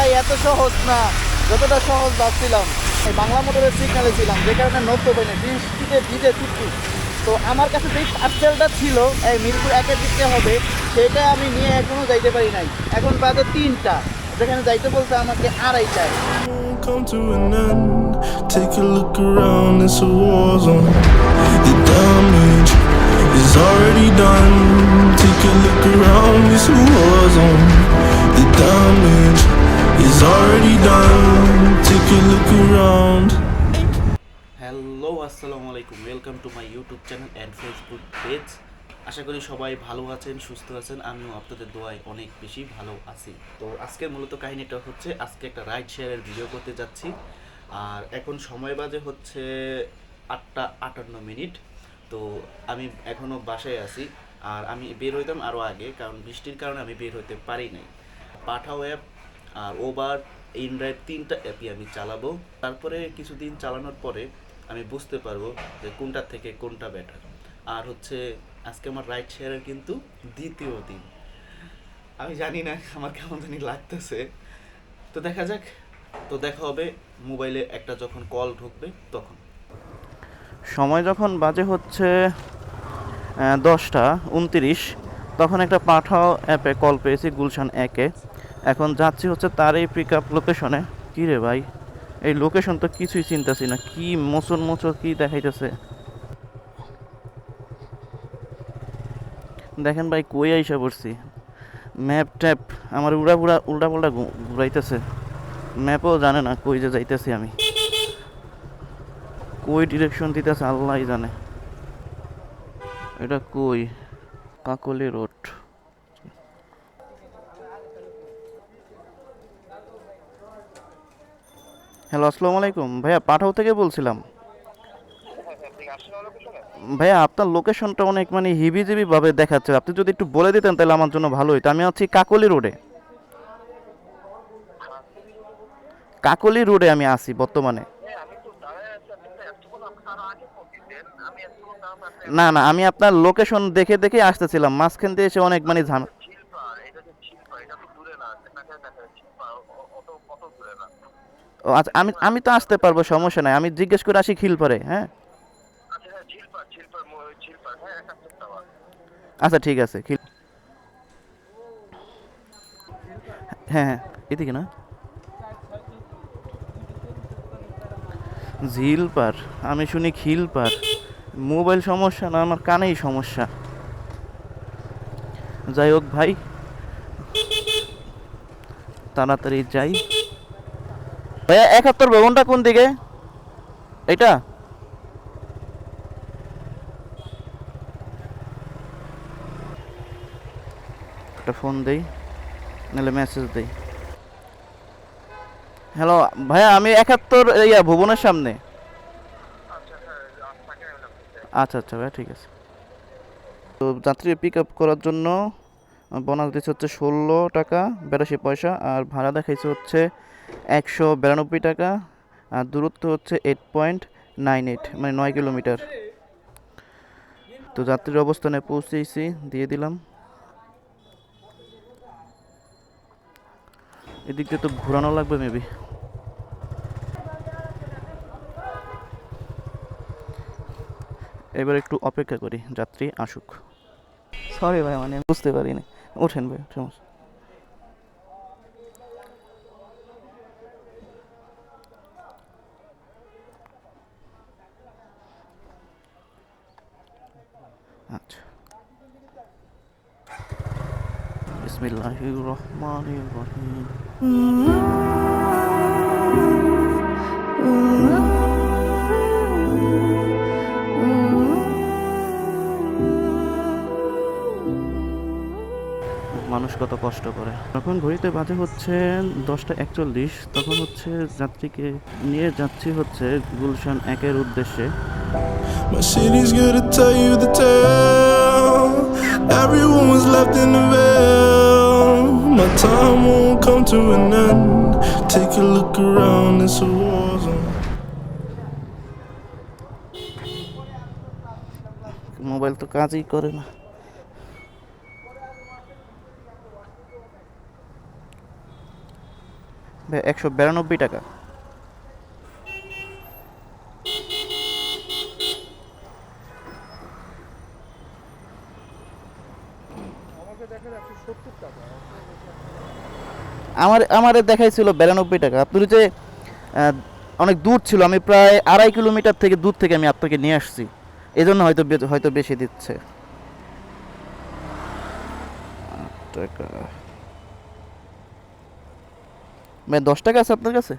ভাই এত সহজ না যতটা সহজ ভাবছিলাম বাংলা মোটরের সিগনালে ছিলাম যে কারণে নড়তে পারি না বৃষ্টিতে ভিজে চুটকি তো আমার কাছে যেই পার্সেলটা ছিল এই মিরপুর একের দিকে হবে সেটা আমি নিয়ে এখনও যাইতে পারি নাই এখন বাজে তিনটা যেখানে যাইতে বলতে আমাকে আড়াইটায় come to an end. Take a look around, it's a war zone. The damage is already done. Take a look around, it's a war zone. The damage is already done. Take a look around. Hello আসসালামু আলাইকুম welcome to my YouTube channel and Facebook page আশা করি সবাই ভালো আছেন, সুস্থ আছেন। আমিও আপনাদের দোয়ায় অনেক বেশি ভালো আছি। তো আজকের মূলত কাহিনীটা হচ্ছে, আজকে একটা রাইড শেয়ারের ভিডিও করতে যাচ্ছি। আর এখন সময় বাজে হচ্ছে আটটা আটান্ন মিনিট। তো আমি এখনও বাসায় আছি। আর আমি বের হইতাম আরও আগে, কারণ বৃষ্টির কারণে আমি বের হইতে পারি নাই। পাঠাও অ্যাপ আর ওবার ইনড্রাইভ তিনটা অ্যাপই আমি চালাবো। তারপরে কিছুদিন চালানোর পরে আমি বুঝতে পারব যে কোনটা থেকে কোনটা বেটার আর হচ্ছে আজকে আমার রাইড শেয়ারের কিন্তু দ্বিতীয় দিন। আমি জানি না আমার কেমন জানি লাগতেছে। তো দেখা যাক, তো দেখা হবে মোবাইলে একটা যখন কল ঢুকবে তখন। সময় যখন বাজে হচ্ছে দশটা, উনতিরিশ, তখন একটা পাঠাও অ্যাপে কল পেয়েছি, গুলশান একে এখন যাচ্ছি হচ্ছে তার এই পিক আপ লোকেশনে কী রে ভাই? এই লোকেশন তো কিছুই চিন্তাছি না। কি মোচর মোচর কি দেখাইতেছে? দেখেন ভাই, কই আইসা পড়ছি। ম্যাপ ট্যাপ আমার উড়া উড়া উল্টা পাল্টা ঘুরাইতেছে। ম্যাপও জানে না কই যে যাইতেছি আমি। কই ডিরেকশন দিতেছে, আল্লাহই জানে। এটা কই? কাকলি রোড হ্যালো, আসসালামু আলাইকুম। ভাইয়া, পাঠাও থেকে বলছিলাম। ভাইয়া, আপনার লোকেশনটা অনেক মানে হিবিজিবি ভাবে দেখাচ্ছে। আপনি যদি একটু বলে দিতেন তাহলে আমার জন্য ভালো হতো আমি আছি কাকলি রোডে কাকলি রোডে আমি আছি বর্তমানে। না না, আমি আপনার লোকেশন দেখে দেখে আসতেছিলাম। মাঝখান দিয়ে এসে অনেক মানে ঝাম ও আচ্ছা আমি আমি তো আসতে পারব, সমস্যা নাই। আমি জিজ্ঞেস করে আসি খিলপারে হ্যাঁ? আচ্ছা ঠিক আছে, খিল হ্যাঁ হ্যাঁ এদিকে না। ঝিল পার আমি শুনি খিল পার মোবাইল সমস্যা না, আমার কানেই সমস্যা। যাই হোক ভাই, তাড়াতাড়ি যাই। ভাইয়া একাত্তর ভবনটা কোন দিকে? এটা একটা ফোন দেই, নাহলে মেসেজ দেই। হ্যালো ভাইয়া, আমি একাত্তর ইয়া, ভুবনের সামনে। আচ্ছা আচ্ছা ভাইয়া, ঠিক আছে। তো যাত্রী পিক আপ করার জন্য বোনাস দিচ্ছে হচ্ছে ষোলো টাকা বিরাশি পয়সা, আর ভাড়া দেখাইছে হচ্ছে একশো বিরানব্বই টাকা, আর দূরত্ব হচ্ছে এইট পয়েন্ট নাইন এইট মানে নয় কিলোমিটার। তো যাত্রীর অবস্থানে পৌঁছেছি, দিয়ে দিলাম। এদিক দিয়ে তো ঘোরানো লাগবে মেবি এবার একটু অপেক্ষা করি, যাত্রী আসুক। সরি ভাই মানে বুঝতে পারিনি। ওঠেন ভাই সমস্যা আচ্ছা। বিসমিল্লাহির রহমানির রহিম। কত কষ্ট করে। তখন ঘড়িতে বাজে হচ্ছে দশটা একচল্লিশ তখন হচ্ছে যাত্রীকে নিয়ে যাচ্ছি হচ্ছে গুলশান একের উদ্দেশ্যে। মোবাইল তো কাজই করে না। একশো বিরানব্বই টাকা। আমার আমার দেখাইছিল বিরানব্বই টাকা। আপনার যে অনেক দূর ছিল, আমি প্রায় আড়াই কিলোমিটার থেকে দূর থেকে আমি আপনাকে নিয়ে আসছি। এই জন্য হয়তো হয়তো বেশি দিচ্ছে। টাকা। ভাই দশ টাকা আছে আপনার কাছে?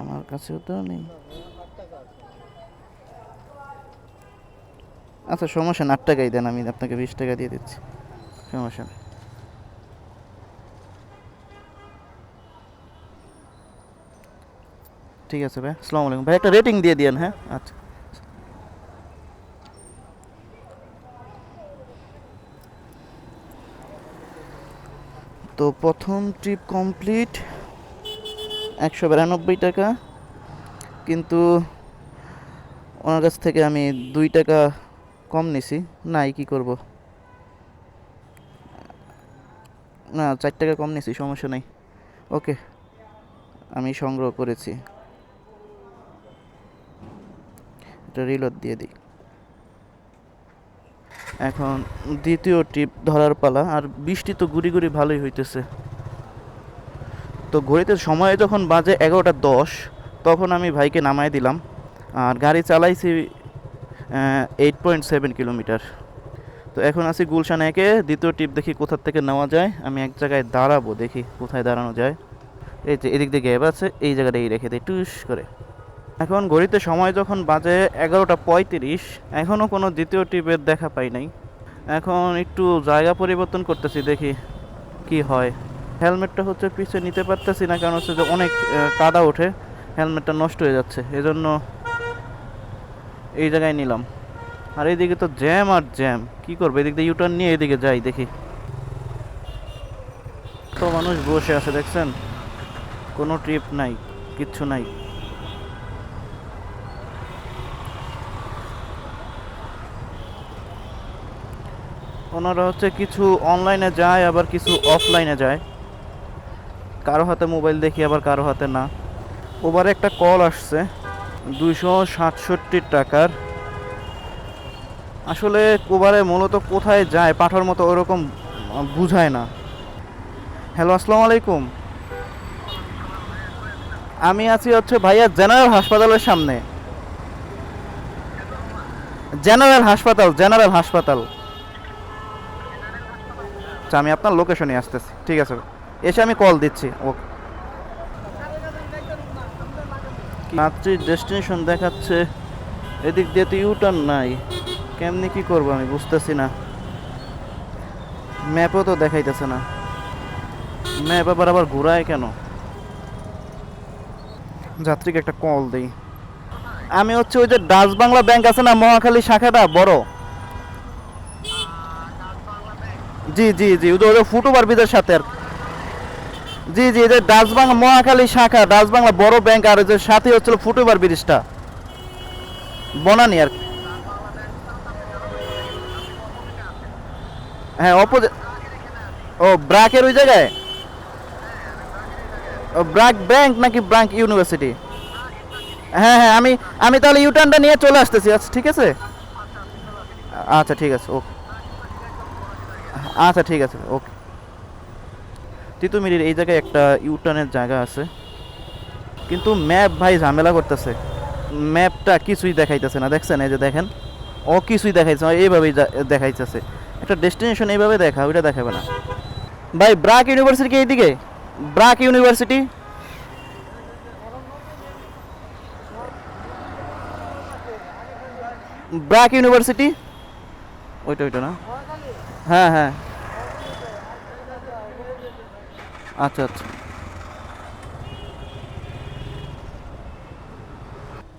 আমার কাছেও তো নেই। আচ্ছা সমস্যা না আট টাকাই দেন, আমি আপনাকে বিশ টাকা দিয়ে দিচ্ছি। সমস্যা নেই। ঠিক আছে ভাই, আসসালামু আলাইকুম। ভাই, একটা রেটিং দিয়ে দিয়েন হ্যাঁ? আচ্ছা। তো প্রথম ট্রিপ কমপ্লিট একশো বিরানব্বই টাকা। কিন্তু ওনার কাছ থেকে আমি দুই টাকা কম নিছি। নাই কি করব? না, চার টাকা কম নিছি, সমস্যা নাই। ওকে, আমি সংগ্রহ করেছি। এটা রিলোড দিয়ে দিই। এখন দ্বিতীয় টিপ ধরার পালা। আর বৃষ্টি তো গুড়ি গুড়ি ভালোই হইতেছে। তো ঘড়িতে সময় যখন বাজে এগারোটা দশ, তখন আমি ভাইকে নামায় দিলাম। আর গাড়ি চালাইছি এইট পয়েন্ট সেভেন কিলোমিটার তো এখন আছি গুলশান একে। দ্বিতীয় টিপ দেখি কোথার থেকে নেওয়া যায়। আমি এক জায়গায় দাঁড়াবো, দেখি কোথায় দাঁড়ানো যায়। এই যে এদিক দিয়ে গ্যাপ আছে, এই জায়গাটা এই রেখে দিই, টুস করে। এখন ঘড়িতে সময় যখন বাজে এগারোটা পঁয়ত্রিশ, এখনও কোনো দ্বিতীয় টিপের দেখা পাই নাই। এখন একটু জায়গা পরিবর্তন করতেছি, দেখি কি হয়। হেলমেটটা হচ্ছে পিছিয়ে নিতে পারতেছি না, কারণ হচ্ছে যে অনেক কাদা ওঠে। হেলমেটটা নষ্ট হয়ে যাচ্ছে, এজন্য এই জায়গায় নিলাম। আর এইদিকে তো জ্যাম আর জ্যাম, কি করব? এদিক দিয়ে ইউটার্ন নিয়ে এদিকে যাই, দেখি। তো মানুষ বসে আছে, দেখছেন? কোনো ট্রিপ নাই, কিচ্ছু নাই। ওনারা হচ্ছে কিছু অনলাইনে যায়, আবার কিছু অফলাইনে যায়। কারও হাতে মোবাইল দেখি, আবার কারও হাতে না। ওবারে একটা কল আসছে, দুইশো সাতষট্টি টাকার। আসলে কোবারে মূলত কোথায় যায়, পাঠার মতো ওরকম বুঝায় না। হ্যালো আসসালামু আলাইকুম। আমি আছি হচ্ছে ভাইয়া জেনারেল হাসপাতালের সামনে। জেনারেল হাসপাতাল জেনারেল হাসপাতাল। আচ্ছা আমি আপনার লোকেশনে আসতেছি। ঠিক আছে। এসে আমি কল দিচ্ছি। ওকে। রাত্রির ডেস্টিনেশন দেখাচ্ছে। এদিক দিয়ে তো ইউটার্ন নাই। কেমনি কি করব আমি বুঝতেছি না। ম্যাপও তো দেখাইতেছে না। ম্যাপ আবার আবার ঘুরায় কেন? যাত্রীকে একটা কল দিই। আমি হচ্ছে ওই যে ডাচ বাংলা ব্যাংক আছে না, মহাখালী শাখাটা, বড়? জি জি জি ওদের ওদের ফুটওভার ব্রিজের সাথে আর। জি জি যে ডাচ বাংলা মহাখালী শাখা, ডাচ বাংলা বড় ব্যাংক, আর যে সাথে হচ্ছিল ফুটওভার ব্রিজটা বনানি আর হ্যাঁ অপোজিট ও, ব্রাকের ওই জায়গায়? ব্রাক ব্যাংক নাকি ব্রাঙ্ক ইউনিভার্সিটি? হ্যাঁ হ্যাঁ আমি আমি তাহলে ইউটার্নটা নিয়ে চলে আসতেছি। আচ্ছা ঠিক আছে? আচ্ছা ঠিক আছে, ওকে। আচ্ছা ঠিক আছে, ওকে। তিতুমিরির এই জায়গায় একটা ইউটার্নের জায়গা আছে। কিন্তু ম্যাপ ভাই ঝামেলা করতেছে। ম্যাপটা কিছুই দেখাইতেছে না, দেখছেন? এই যে দেখেন ও কিছুই দেখাইছে, এইভাবেই দেখাইতেছে। একটা ডেস্টিনেশন এইভাবে দেখা, ওইটা দেখাবে না। ভাই, ব্রাক ইউনিভার্সিটি কি এইদিকে? ব্রাক ইউনিভার্সিটি? ব্রাক ইউনিভার্সিটি? ওইটা ওইটা না? হ্যাঁ হ্যাঁ। আচ্ছা আচ্ছা।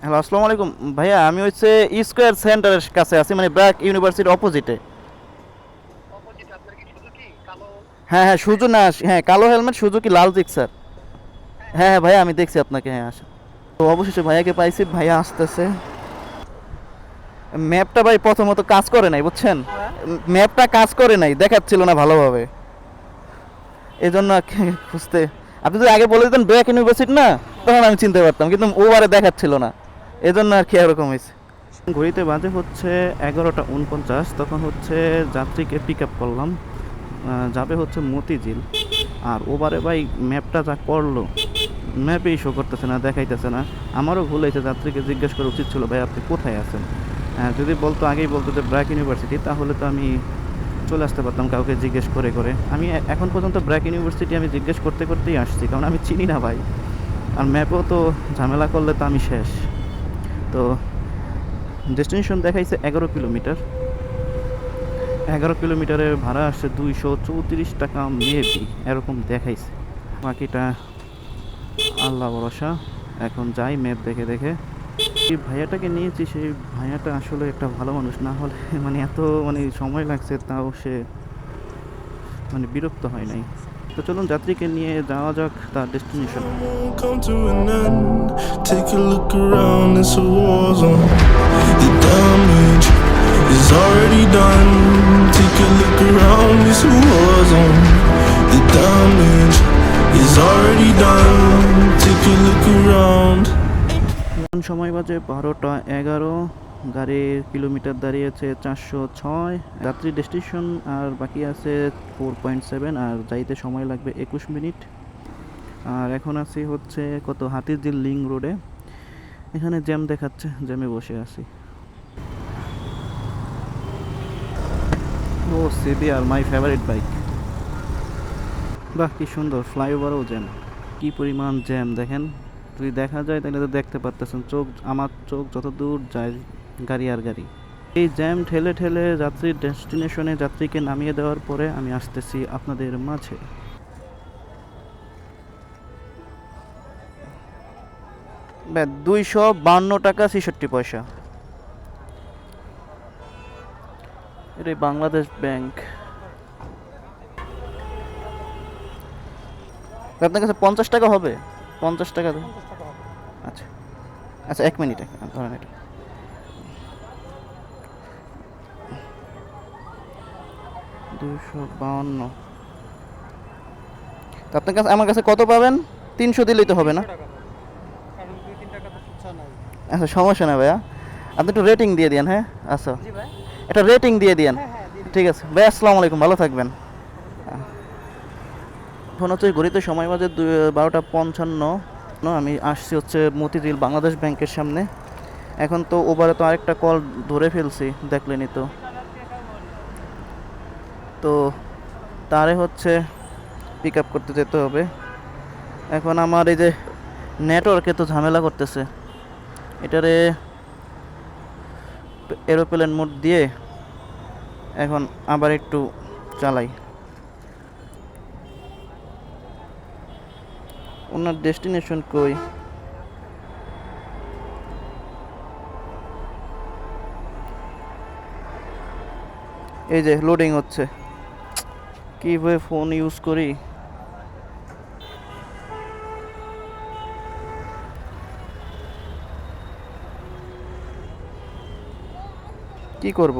হ্যালো আসসালামু আলাইকুম। ভাইয়া আমি হচ্ছে স্কোয়ার সেন্টারের কাছে আছি মানে ব্র্যাক ইউনিভার্সিটির অপোজিটে হ্যাঁ হ্যাঁ সুজু না হ্যাঁ কালো হেলমেট সুজুকি লাল জিক্সার হ্যাঁ হ্যাঁ ভাইয়া আমি দেখছি আপনাকে হ্যাঁ আসেন। তো অবশেষে ভাইয়াকে পাইছি ভাইয়া আসতেছে। ম্যাপটা ভাই প্রথমত কাজ করে নাই বুঝছেন? ম্যাপটা কাজ করে নাই দেখাচ্ছিল না ভালোভাবে। এই জন্য খুঁজতে। আপনি যদি আগে বলে দিতেন ব্র্যাক ইউনিভার্সিটি না, তখন আমি চিনতে পারতাম, কিন্তু ওভারে দেখাচ্ছিল না। এই জন্য আর কি এরকম হয়েছে। ঘড়িতে বাজে হচ্ছে এগারোটা উনপঞ্চাশ, তখন হচ্ছে যাত্রীকে পিক আপ করলাম যাবে হচ্ছে মতিঝিল। আর ওবারে ভাই ম্যাপটা যা করল ম্যাপেই শো করতেছে না, দেখাইতেছে না। আমারও ভুল হয়েছে, যাত্রীকে জিজ্ঞেস করা উচিত ছিল, ভাই, আপনি কোথায় আছেন? যদি বলতো, আগেই বলতো যে ব্র্যাক ইউনিভার্সিটি, তাহলে তো আমি চলে আসতে পারতাম কাউকে জিজ্ঞেস করে করে। আমি এখন পর্যন্ত ব্র্যাক ইউনিভার্সিটি আমি জিজ্ঞেস করতে, করতেই আসছি, কারণ আমি চিনি না ভাই। আর ম্যাপও তো ঝামেলা করলে তো আমি শেষ। তো ডেস্টিনেশন দেখাইছে এগারো কিলোমিটার। এগারো কিলোমিটারের ভাড়া আসছে দুইশো চৌত্রিশ টাকা মেবি, এরকম দেখাইছে। বাকিটা আল্লাহ ভরসা। এখন যাই ম্যাপ দেখে দেখে। এই ভাইয়াটাকে নিয়েছি, সেই ভাইয়াটা আসলে একটা ভালো মানুষ। না হলে মানে এত মানে সময় লাগছে, তাও সে মানে বিরক্ত হয় নাই। তো চলুন যাত্রীকে নিয়ে যাওয়া যাক তার ডেস্টিনেশন is already done. সময় বাজে বারোটা এগারো। গাড়ির কিলোমিটার দাঁড়িয়েছে চারশো ছয়। যাত্রী ডেস্টিনেশন আর বাকি আছে ফোর পয়েন্ট সেভেন আর যাইতে সময় লাগবে একুশ মিনিট। আর এখন আছি হচ্ছে কত হাতিঝিল লিং রোডে। এখানে জ্যাম দেখাচ্ছে, জ্যামে বসে আছি। ও সিবি আর মাই ফেভারিট বাইক বাহ, কি সুন্দর ফ্লাইওভারও জ্যাম। কি পরিমাণ জ্যাম, দেখেন। যদি দেখা যায় তাহলে তো দেখতে পারতেছেন, চোখ, আমার চোখ যত দূর যায় গাড়ি আর গাড়ি। এই জ্যাম ঠেলে ঠেলে যাত্রীর ডেস্টিনেশনে যাত্রীকে নামিয়ে দেওয়ার পরে আমি আসতেছি আপনাদের মাঝে। দুইশো বান্ন টাকা ছেষট্টি পয়সা। এটাই বাংলাদেশ ব্যাংক। আপনার কাছে পঞ্চাশ টাকা হবে? পঞ্চাশ টাকা দেন আচ্ছা। আচ্ছা এক মিনিট ধরেন এটা। দুশো বাউন্ন। তো আপনার কাছে আমার কাছে কত পাবেন? তিনশো দিলেই তো হবে না? আচ্ছা সমস্যা না ভাইয়া। আপনি একটু রেটিং দিয়ে দিন হ্যাঁ? আচ্ছা। একটা রেটিং দিয়ে দিন ঠিক আছে। ভাই আসসালামু আলাইকুম ভালো থাকবেন। এখন হচ্ছে ঘড়িতে সময় বাজে বারোটা পঞ্চান্ন। আমি আসছি হচ্ছে মতিঝিল বাংলাদেশ ব্যাংকের সামনে। এখন তো ওবারে তো আরেকটা কল ধরে ফেলছি দেখলেনি তো। তো তারে হচ্ছে পিক আপ করতে যেতে হবে। এখন আমার এই যে নেটওয়ার্কে তো ঝামেলা করতেছে। এটারে এরোপ্লেন মোড দিয়ে এখন আবার একটু চালাই। ওনার ডেস্টিনেশন কই? এই যে লোডিং হচ্ছে। কীভাবে ফোন ইউজ করি? কি করব?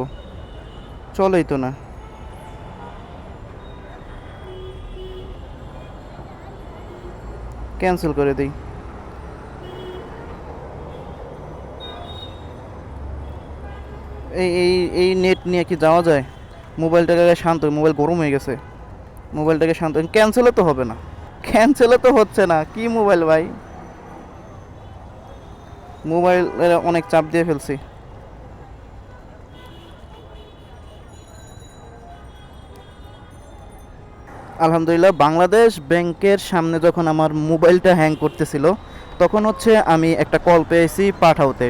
চলেই তো না। ক্যান্সেল করে দিই। এই এই এই নেট নিয়ে কি যাওয়া যায়? মোবাইলটাকে শান্ত মোবাইল গরম হয়ে গেছে। মোবাইলটাকে শান্ত ক্যান্সেলও তো হবে না। ক্যান্সেলও তো হচ্ছে না। কি মোবাইল ভাই? মোবাইল অনেক চাপ দিয়ে ফেলছি। আলহামদুলিল্লাহ, বাংলাদেশ ব্যাংকের সামনে যখন আমার মোবাইলটা হ্যাং করতেছিল, তখন হচ্ছে আমি একটা কল পেয়েছি পাঠাওতে।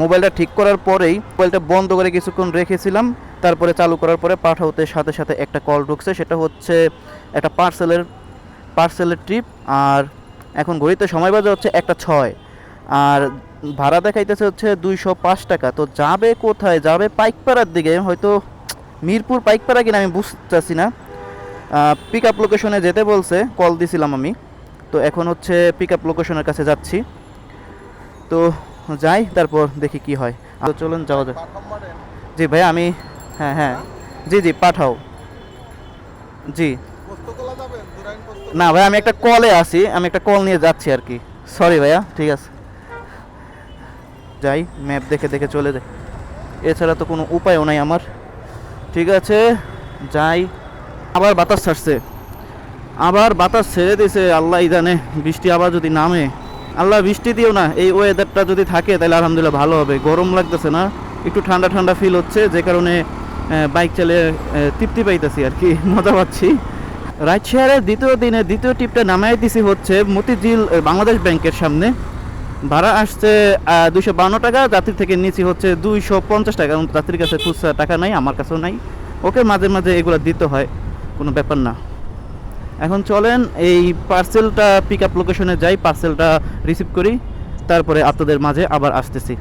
মোবাইলটা ঠিক করার পরেই মোবাইলটা বন্ধ করে কিছুক্ষণ রেখেছিলাম, তারপরে চালু করার পরে পাঠাওতে সাথে সাথে একটা কল ঢুকছে, সেটা হচ্ছে একটা পার্সেলের পার্সেলের ট্রিপ আর এখন ঘড়িতে সময় বাজে হচ্ছে একটা ছয়। আর ভাড়া দেখাইতেছে হচ্ছে দুইশো পাঁচ টাকা। তো যাবে কোথায়? যাবে পাইকপাড়ার দিকে, হয়তো মিরপুর পাইকপাড়া কিনা আমি বুঝতেছি না। পিক আপ লোকেশনে যেতে বলছে কল দিছিলাম আমি। তো এখন হচ্ছে পিক আপ লোকেশনের কাছে যাচ্ছি। তো যাই, তারপর দেখি কি হয়। তো চলুন, যাওয়া যাক। জি ভাই, আমি হ্যাঁ হ্যাঁ। জি জি, পাঠাও। জি। না ভাই, আমি একটা কলে আছি, আমি একটা কল নিয়ে যাচ্ছি আর কি। সরি ভাইয়া, ঠিক আছে। যাই ম্যাপ দেখে দেখে চলে যাই। এছাড়া তো কোনো উপায়ও নাই আমার। ঠিক আছে, যাই। আবার বাতাস ছাড়ছে। আবার বাতাস ছেড়ে দিছে আল্লাহ জানে বৃষ্টি আবার যদি নামে, আল্লাহ বৃষ্টি দিও না, এই ওয়েদারটা যদি থাকে, তাহলে আলহামদুলিল্লাহ ভালো হবে। গরম লাগতেছে না, একটু ঠান্ডা ঠান্ডা ফিল হচ্ছে, যে কারণে বাইক চালিয়ে তৃপ্তি পাইতেছি আর কি, মজা পাচ্ছি। রাইড শেয়ারের দ্বিতীয় দিনে, দ্বিতীয় টিপটা নামাই দিছি হচ্ছে মতিঝিল বাংলাদেশ ব্যাংকের সামনে। ভাড়া আসছে দুইশো বান্ন টাকা, যাত্রী থেকে নিচে হচ্ছে দুইশো পঞ্চাশ টাকা যাত্রীর কাছে খুচরা টাকা নাই, আমার কাছেও নাই। ওকে মাঝে মাঝে এগুলো দিতে হয়। কোনো ব্যাপার না। এখন চলেন এই পার্সেলটা পিক আপ লোকেশনে যাই পার্সেলটা রিসিভ করি, তারপরে আপনাদের মাঝে আবার আসতেছি।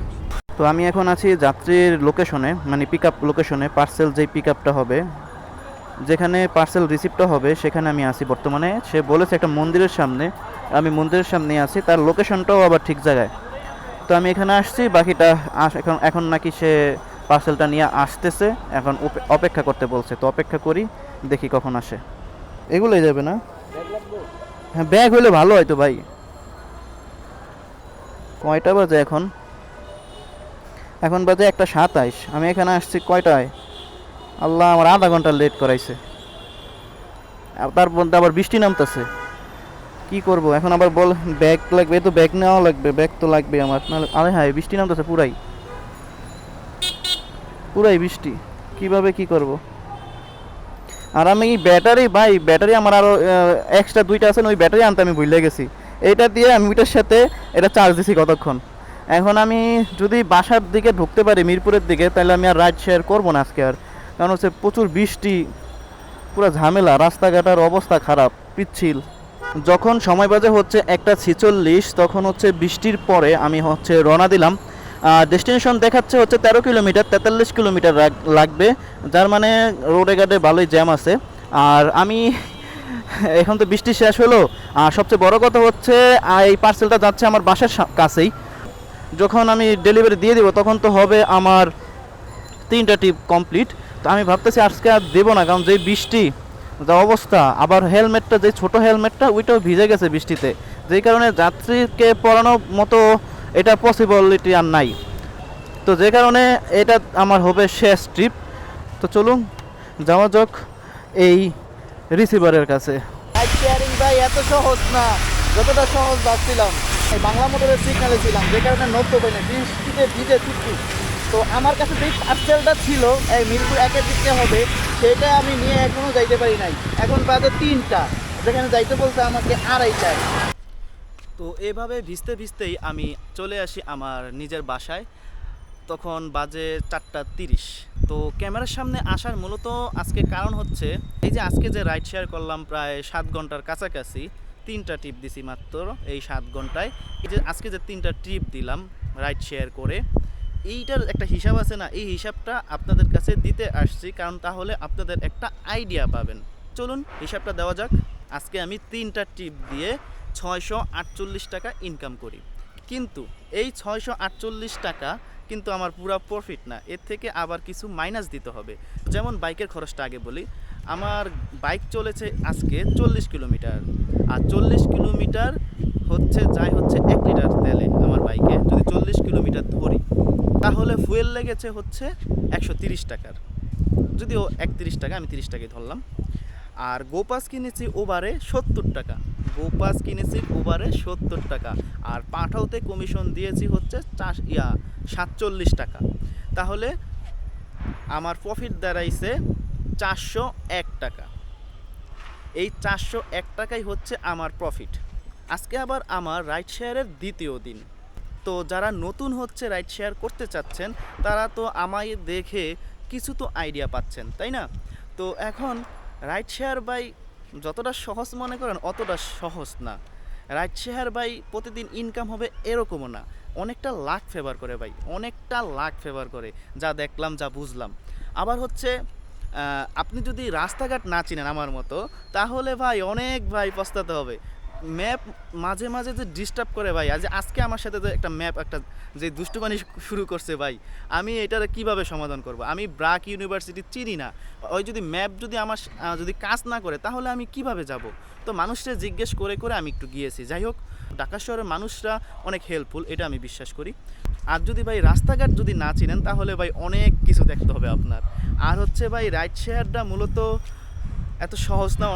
তো আমি এখন আছি যাত্রীর লোকেশনে মানে পিক আপ লোকেশনে পার্সেল যেই পিক আপটা হবে, যেখানে পার্সেল রিসিভটা হবে, সেখানে আমি আছি বর্তমানে। সে বলেছে একটা মন্দিরের সামনে, আমি মন্দিরের সামনে আছি, তার লোকেশনটাও আবার ঠিক জায়গায়। তো আমি এখানে আসছি, বাকিটা এখন এখন নাকি সে পার্সেলটা নিয়ে আসতেছে, এখন অপেক্ষা করতে বলছে। তো অপেক্ষা করি দেখি কখন আসে। এগুলোই যাবে না? হ্যাঁ ব্যাগ হলে ভালো হয় তো ভাই। কয়টা বাজে এখন? এখন বাজে একটা সাতাইশ। আমি এখানে আসছি কয়টায়? আল্লাহ আমার আধা ঘণ্টা লেট করাইছে। তার মধ্যে আবার বৃষ্টি নামতেছে। কি করব? এখন আবার বল, ব্যাগ লাগবে তো ব্যাগ নেওয়া লাগবে, ব্যাগ তো লাগবে আমার। নাহলে, আরে হ্যাঁ বৃষ্টি নামতেছে পুরাই। পুরাই বৃষ্টি। কীভাবে কি করব? আর আমি ব্যাটারি, ভাই, ব্যাটারি আমার আরও এক্সট্রা দুইটা আছে ওই ব্যাটারি আনতে আমি ভুলে গেছি। এইটা দিয়ে আমি ওইটার সাথে এটা চার্জ দিছি কতক্ষণ। এখন আমি যদি বাসার দিকে ঢুকতে পারি, মিরপুরের দিকে, তাহলে আমি আর রাইড শেয়ার করব না আজকে আর। কারণ হচ্ছে প্রচুর বৃষ্টি, পুরো ঝামেলা রাস্তাঘাটের অবস্থা খারাপ, পিচ্ছিল। যখন সময় বাজে হচ্ছে একটা ছিচল্লিশ, তখন হচ্ছে বৃষ্টির পরে আমি হচ্ছে রওনা দিলাম। ডেস্টিনেশন দেখাচ্ছে হচ্ছে তেরো কিলোমিটার, তেতাল্লিশ কিলোমিটার লাগ- লাগবে। যার মানে রোডে ঘাটে ভালোই জ্যাম আছে। আর আমি এখন তো বৃষ্টি শেষ হলো। আর সবচেয়ে বড় কথা হচ্ছে এই পার্সেলটা যাচ্ছে আমার বাসার কাছেই। যখন আমি ডেলিভারি দিয়ে দিব, তখন তো হবে আমার তিনটা টিপ কমপ্লিট তো আমি ভাবতেছি আজকে আর দেবো না, কারণ যে বৃষ্টি, যা অবস্থা, আবার হেলমেটটা যে ছোট হেলমেটটা ওইটাও ভিজে গেছে বৃষ্টিতে। যেই কারণে যাত্রীকে পড়ানোর মতো এটা পসিবিলিটি আর নাই। তো যে কারণে এটা আমার হবে শেষ ট্রিপ তো চলুন, যাওয়া যাক এই রিসিভারের কাছে। ভাই, এত সহজ না। যতটা সহজ ভাবছিলাম। বাংলা মোটরের সিগনালে ছিলাম, যে কারণে নড়তে পারি না বৃষ্টিতে ভিজে তুট্টু তো আমার কাছে যেই পার্সেলটা ছিল, এই মিরপুর একের দিকে হবে। সেটা আমি নিয়ে এখনও যাইতে পারি নাই। এখন বাজে তিনটা। যেখানে যাইতে বলতে আমাকে আড়াইটায়। তো এভাবে ভিজতে ভিজতেই আমি চলে আসি আমার নিজের বাসায়। তখন বাজে চারটা তিরিশ। তো ক্যামেরার সামনে আসার মূলত আজকে কারণ হচ্ছে, এই যে আজকে যে রাইড শেয়ার করলাম প্রায় সাত ঘণ্টার কাছাকাছি, তিনটা ট্রিপ দিছি মাত্র এই সাত ঘন্টায়। এই যে আজকে যে তিনটা ট্রিপ দিলাম রাইড শেয়ার করে, এইটার একটা হিসাব আছে না? এই হিসাবটা আপনাদের কাছে দিতে আসছি, কারণ তাহলে আপনাদের একটা আইডিয়া পাবেন। চলুন হিসাবটা দেওয়া যাক। আজকে আমি তিনটা ট্রিপ দিয়ে ছয়শো আটচল্লিশ টাকা ইনকাম করি। কিন্তু এই ছয়শো আটচল্লিশ টাকা কিন্তু আমার পুরা প্রফিট না। এর থেকে আবার কিছু মাইনাস দিতে হবে। যেমন বাইকের খরচটা আগে বলি। আমার বাইক চলেছে আজকে চল্লিশ কিলোমিটার। আর চল্লিশ কিলোমিটার হচ্ছে, যাই হচ্ছে এক লিটার তেলে আমার বাইকে যদি চল্লিশ কিলোমিটার ধরি, তাহলে ফুয়েল লেগেছে হচ্ছে একশো তিরিশ টাকার। যদিও একত্রিশ টাকা, আমি তিরিশ টাকায় ধরলাম। আর গোপাস কিনেছি ওভারে সত্তর টাকা। গোপাস কিনেছি ওভারে সত্তর টাকা। আর পাঠাওতে কমিশন দিয়েছি হচ্ছে চাষ ইয়া, সাতচল্লিশ টাকা। তাহলে আমার প্রফিট দাঁড়াইছে চারশো এক টাকা। এই চারশো এক টাকাই হচ্ছে আমার প্রফিট আজকে আবার আমার রাইড শেয়ারের দ্বিতীয় দিন। তো যারা নতুন হচ্ছে রাইড শেয়ার করতে চাচ্ছেন, তারা তো আমায় দেখে কিছু তো আইডিয়া পাচ্ছেন, তাই না? তো এখন রাইড শেয়ার বাই যতটা সহজ মনে করেন, অতটা সহজ না। রাইট শেয়ার বাই প্রতিদিন ইনকাম হবে এরকমও না। অনেকটা লাখ ফেভার করে ভাই, অনেকটা লাখ ফেভার করে, যা দেখলাম, যা বুঝলাম। আবার হচ্ছে আপনি যদি রাস্তাঘাট না চিনেন আমার মতো, তাহলে ভাই অনেক ভাই পস্তাতে হবে। ম্যাপ মাঝে মাঝে যে ডিস্টার্ব করে ভাই, আজ আজকে আমার সাথে যে একটা ম্যাপ একটা যে দুষ্টুমানি শুরু করছে ভাই, আমি এটার কীভাবে সমাধান করব? আমি ব্রাক ইউনিভার্সিটি চিনি না। ওই যদি ম্যাপ যদি আমার যদি কাজ না করে, তাহলে আমি কীভাবে যাব? তো মানুষরা জিজ্ঞেস করে করে আমি একটু গিয়েছি। যাই হোক, ঢাকা শহরের মানুষরা অনেক হেল্পফুল এটা আমি বিশ্বাস করি। আর যদি ভাই রাস্তাঘাট যদি না চিনেন, তাহলে ভাই অনেক কিছু দেখতে হবে আপনার। আর হচ্ছে ভাই রাইড শেয়ারটা মূলত এত সহজ না,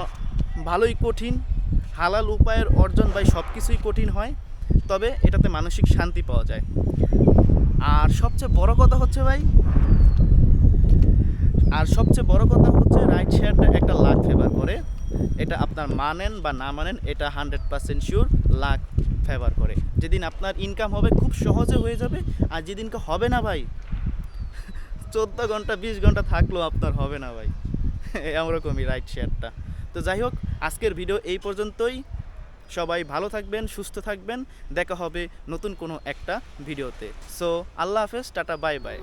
ভালোই কঠিন। হালাল উপায়ের অর্জন ভাই সব কিছুই কঠিন হয়, তবে এটাতে মানসিক শান্তি পাওয়া যায়। আর সবচেয়ে বড় কথা হচ্ছে ভাই, আর সবচেয়ে বড় কথা হচ্ছে রাইট শেয়ারটা একটা লাখ ফেভার করে। এটা আপনার মানেন বা না মানেন, এটা hundred percent sure luck favour করে। যেদিন আপনার ইনকাম হবে খুব সহজে হয়ে যাবে, আর যেদিনকে হবে না ভাই, চোদ্দ ঘণ্টা, বিশ ঘণ্টা থাকলেও আপনার হবে না ভাই। এরকমই রাইট শেয়ারটা তো যাই হোক আজকের ভিডিও এই পর্যন্তই। সবাই ভালো থাকবেন, সুস্থ থাকবেন। দেখা হবে নতুন কোনো একটা ভিডিওতে। সো আল্লাহ হাফেজ, টাটা, বাই বাই।